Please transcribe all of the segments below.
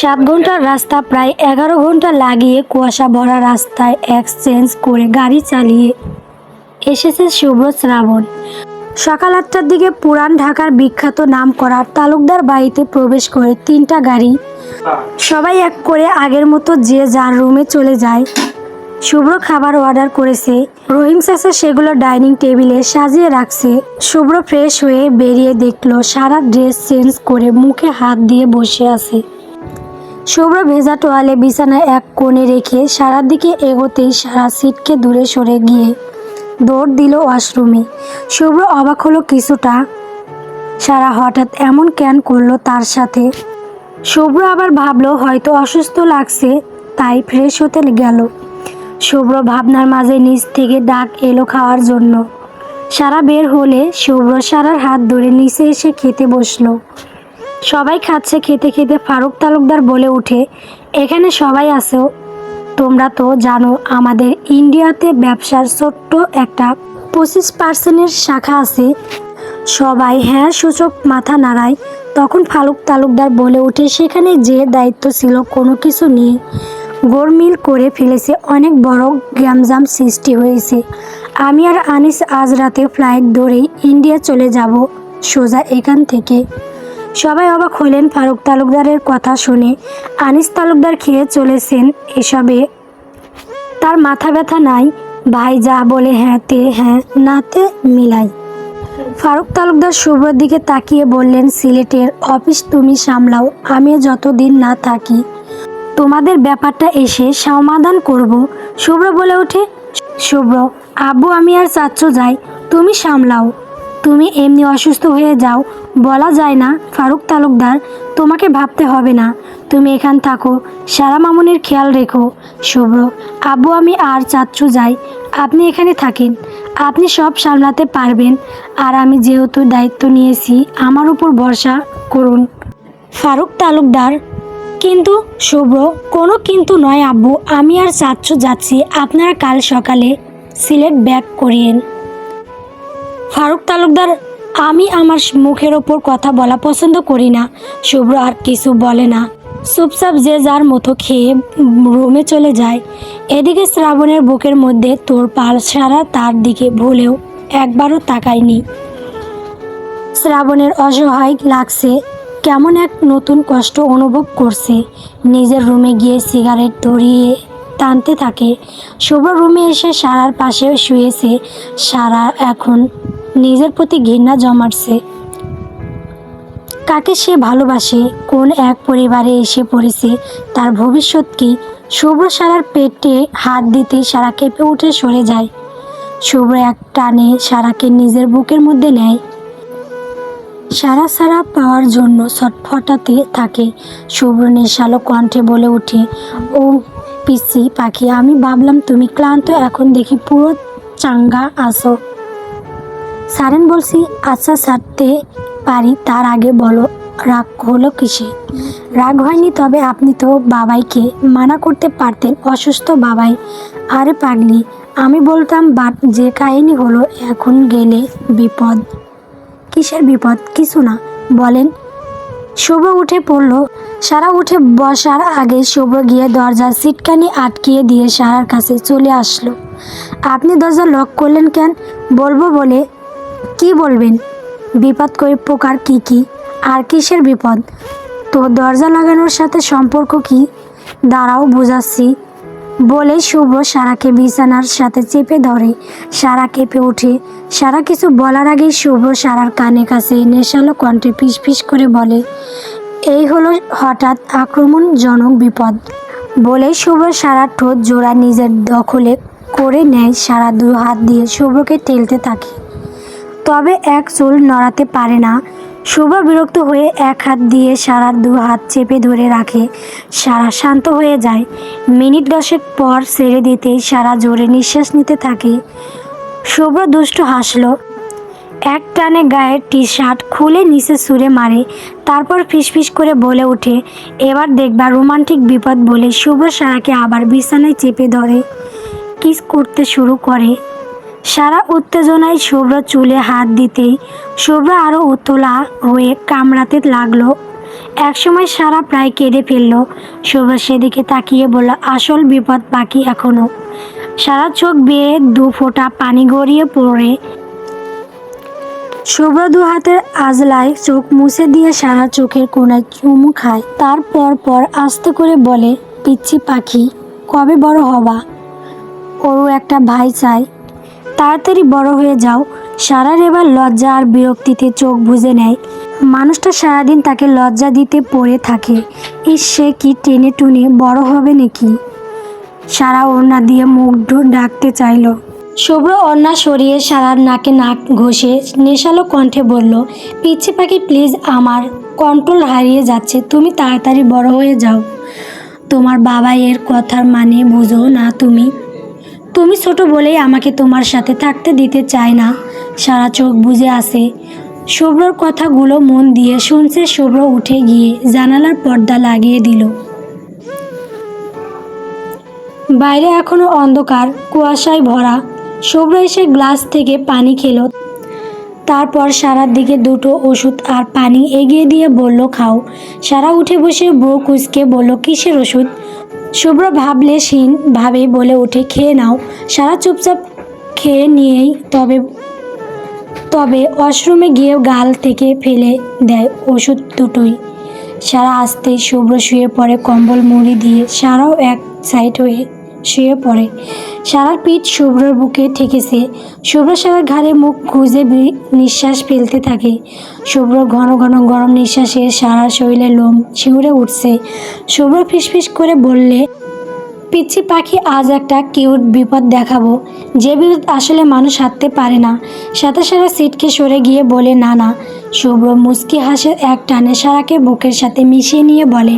সাত ঘণ্টার রাস্তা প্রায় এগারো ঘণ্টা লাগিয়ে কুয়াশা ভরা রাস্তায় এক্সচেঞ্জ করে গাড়ি চালিয়ে এসেছে শুভ্র শ্রাবণ। সকাল আটটার দিকে পুরান ঢাকার বিখ্যাত নাম করা তালুকদার বাড়িতে প্রবেশ করে তিনটা গাড়ি। সবাই এক করে আগের মতো যে যার রুমে চলে যায়। শুভ্র খাবার অর্ডার করেছে। রহিম চাচা সেগুলো ডাইনিং টেবিলে সাজিয়ে রাখছে। শুভ্র ফ্রেশ হয়ে বেরিয়ে দেখল সারা ড্রেস চেঞ্জ করে মুখে হাত দিয়ে বসে আছে। শুভ্র ভেজা তোয়ালে বিছানায় এক কোণে রেখে সারার দিকে এগোতেই সারা সিটকে দূরে সরে গিয়ে দৌড় দিল ওয়াশরুমে। শুভ্র অবাক হলো কিছুটা। সারা হঠাৎ এমন ক্যান করল তার সাথে। শুভ্র আবার ভাবলো, হয়তো অসুস্থ লাগছে, তাই ফ্রেশ হতে গেল। শুভ্র ভাবনার মাঝে নিচ থেকে ডাক এলো খাওয়ার জন্য। সারা বের হলে শুভ্র সারার হাত ধরে নিচে এসে খেতে বসল। সবাই খাচ্ছে, খেতে খেতে ফারুক তালুকদার বলে উঠে, এখানে সবাই আছো, তোমরা তো জানো আমাদের ইন্ডিয়াতে ব্যবসার ছোট্ট একটা পঁচিশ পার্সেন্টের শাখা আছে। সবাই হ্যাঁ সূচক মাথা নাড়ায়। তখন ফালুক তালুকদার বলে ওঠে সেখানে যে দায়িত্ব ছিল কোনো কিছু নিয়ে গোরমিল করে ফেলেছে, অনেক বড় গ্যামজাম সৃষ্টি হয়েছে। আমি আর আনিস আজ রাতে ফ্লাইট ধরেই ইন্ডিয়া চলে যাব, সোজা এখান থেকে। সবাই অবাক হলেন ফারুক তালুকদারের কথা শুনে। আনিস তালুকদার খেয়ে চলেছেন এসবে। তার মাথা ব্যথা নাই। ভাই যা বলে হ্যাঁ তে হ্যাঁ নাতে মিলাই। ফারুক তালুকদার শুভ্রর দিকে তাকিয়ে বললেন, সিলেটের অফিস তুমি সামলাও আমি যতদিন না থাকি। তোমাদের ব্যাপারটা এসে সমাধান করব। শুভ্র বলে ওঠে, শুভ্র, আব্বু, আমি আর চাচ্ছ যাই, তুমি সামলাও। তুমি এমনি অসুস্থ হয়ে যাও বলা যায় না, ফারুক তালুকদার, তোমাকে ভাবতে হবে না। তুমি এখান থাকো, সারা মামুনের খেয়াল রেখো। শুভ্র, আব্বু, আমি আর চাচ্ছু যাই। আপনি এখানে থাকেন। আপনি সব সামলাতে পারবেন। আর আমি যেহেতু দায়িত্ব নিয়েছি, আমার উপর ভরসা করুন। ফারুক তালুকদার, কিন্তু, শুভ্র, কোনো কিন্তু নয় আব্বু, আমি আর চাচ্ছু যাচ্ছি। আপনারা কাল সকালে সিলেট ব্যাক করিয়েন। ফারুক তালুকদার আমি আমার মুখের ওপর কথা বলা পছন্দ করি না। শুভ্র আর কিছু বলে না। চুপচাপ যে যার মতো খেয়ে রুমে চলে যায়। এদিকে শ্রাবণের বুকের মধ্যে তোর পাল সারা তার দিকে ভুলেও একবারও তাকায়নি। শ্রাবণের অসহায় লাগছে, কেমন এক নতুন কষ্ট অনুভব করছে। নিজের রুমে গিয়ে সিগারেট ধরিয়ে টানতে থাকে। শুভ রুমে এসে সারার পাশে শুয়েছে। সারা এখন নিজের প্রতি ঘৃণা জমাটছে কাকে সে ভালোবাসে, কোন এক পরিবারে এসে পড়েছে, তার ভবিষ্যৎ কি? শুভ্র সারার পেটে হাত দিতে সারা কেঁপে উঠে সরে যায়। শুভ্র এক টানে সারাকে নিজের বুকের মধ্যে নেয়। সারা সারা পাওয়ার জন্য ছটফটাতে থাকে। শুভ্র নেশালো কণ্ঠে বলে ওঠে, ও পিসি পাখি, আমি ভাবলাম তুমি ক্লান্ত, এখন দেখি পুরো চাঙ্গা আসো সারেন বলছি আচ্ছা ছাড়তে পারি, তার আগে বলো, রাগ হলো কিসে? রাগ হয়নি, তবে আপনি তো বাবাইকে মানা করতে পারতেন, অসুস্থ বাবাই। আরে পাগলি, আমি বলতাম, বাট যে কাহিনী হলো, এখন গেলে বিপদ। কিসের বিপদ? কিছু না, বলেন। শুভ উঠে পড়ল। সারা উঠে বসার আগে শুভ গিয়ে দরজার সিটকানি আটকিয়ে দিয়ে সারার কাছে চলে আসলো। আপনি দরজা লক করলেন কেন? বলব বলে কি বলবেন? বিপদ করে প্রকার কি কি? আর কিসের বিপদ? তো দরজা লাগানোর সাথে সম্পর্ক কি? দাঁড়াও, বোঝাচ্ছি। বলে শুভ সারাকে বিছানার সাথে চেপে ধরে। সারা কেঁপে ওঠে। সারা কিছু বলার আগেই শুভ সারার কানে কাছে নেশালো কণ্ঠে ফিস করে বলে, এই হলো হঠাৎ আক্রমণজনক বিপদ। বলে শুভ সারা ঠোঁট জোড়া নিজের দখলে করে নেয়। সারা দু হাত দিয়ে শুভকে টেলতে থাকে। তবে এক চুল নড়াতে পারে না। শুভ বিরক্ত হয়ে এক হাত দিয়ে সারার দু হাত চেপে ধরে রাখে। সারা শান্ত হয়ে যায়। মিনিট দশেক পর ছেড়ে দিতেই সারা জোরে নিঃশ্বাস নিতে থাকে। শুভ্র দুষ্ট হাসলো। এক টানে গায়ের টি শার্ট খুলে নিচে সুরে মারে। তারপর ফিসফিস করে বলে ওঠে, এবার দেখবা রোমান্টিক বিপদ বলে শুভ্র সারাকে আবার বিছানায় চেপে ধরে। কিস করতে শুরু করে। সারা উত্তেজনায় শুভ্র চুলে হাত দিতেই শুভ্র আরও উতলা হয়ে কামড়াতে লাগল। একসময় সারা প্রায় কেঁদে ফেলল। শুভ্র সেদিকে তাকিয়ে বলল, আসল বিপদ বাকি এখনও। সারা চোখ বেয়ে দু ফোঁটা পানি গড়িয়ে পড়ে। শুভ্র দু হাতের আজলায় চোখ মুছে দিয়ে সারা চোখের কোনায় চুমু খায়। তারপর পর আস্তে করে বলে, পিচ্ছি পাখি, কবে বড় হবা? ওরও একটা ভাই চাই তাড়াতাড়ি বড় হয়ে যাও। সারার এবার লজ্জা আর বিরক্তিতে চোখ বুজে নেয়। মানুষটা সারাদিন তাকে লজ্জা দিতে পড়ে থাকে। ইস, সে কি টেনে টুনে বড় হবে নাকি? সারা ওড়না দিয়ে মুখ ডাকতে চাইলো। শুভ্র ওড়না সরিয়ে সারার নাকে নাক ঘষে নেশালো কণ্ঠে বলল, পিচ্ছি পাখি, প্লিজ আমার কন্ট্রোল হারিয়ে যাচ্ছে। তুমি তাড়াতাড়ি বড় হয়ে যাও। তোমার বাবা এর কথার মানে বুঝো না তুমি। তুমি ছোট বলেই আমাকে তোমার সাথে থাকতে দিতে চায় না। সারা চোখ বুঝে আসে শুভ্রর কথাগুলো মন দিয়ে শুনছে, শুভ্র উঠে গিয়ে জানালার পর্দা লাগিয়ে দিল। বাইরে এখনও অন্ধকার, কুয়াশায় ভরা। শুভ্র এসে গ্লাস থেকে পানি খেলো। তারপর সারার দিকে দুটো ওষুধ আর পানি এগিয়ে দিয়ে বলল, খাও। সারা উঠে বসে বউ কুচকে বলল, কিসের ওষুধ? শুভ্র ভাবলে সিন ভাবে বলে উঠে, খেয়ে নাও। সারা চুপচাপ খেয়ে নিয়েই তবে তবে ওয়াশরুমে গিয়ে গাল থেকে ফেলে দেয় ওষুধ দুটোই। সারা আসতে শুভ্র শুয়ে পড়ে কম্বল মুড়ি দিয়ে, সারাও এক সাইড হয়ে শুয়ে পড়ে। সারার পিঠ শুভ্রর বুকে ঠেকেছে। শুভ্র সারার ঘাড়ে মুখ খুঁজে নিঃশ্বাস ফেলতে থাকে। শুভ্র ঘন ঘন গরম নিঃশ্বাসে সারার শরীরে লোম শিউরে উঠছে। শুভ্র ফিসফিস করে বললে, পিচ্ছি পাখি, আজ একটা কিউট বিপদ দেখাবো। যে বিপদ আসলে মানুষ হাঁটতে পারে না। সাথে সারা সিটকে সরে গিয়ে বলে না না শুভ্র মুস্কি হাসে এক টানে সারাকে বুকের সাথে মিশিয়ে নিয়ে বলে,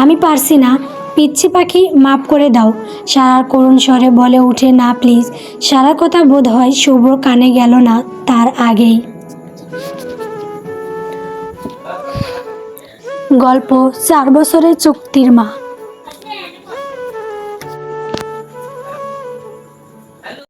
আমি পারছি না। পিচ্ছি পাখি মাপ করে দাও। সারার করুণ স্বরে বলে উঠে, না প্লিজ সারার কথা বোধ হয় শুভ্র কানে গেল না তার আগেই। গল্প, চার বছরের চুক্তির মা।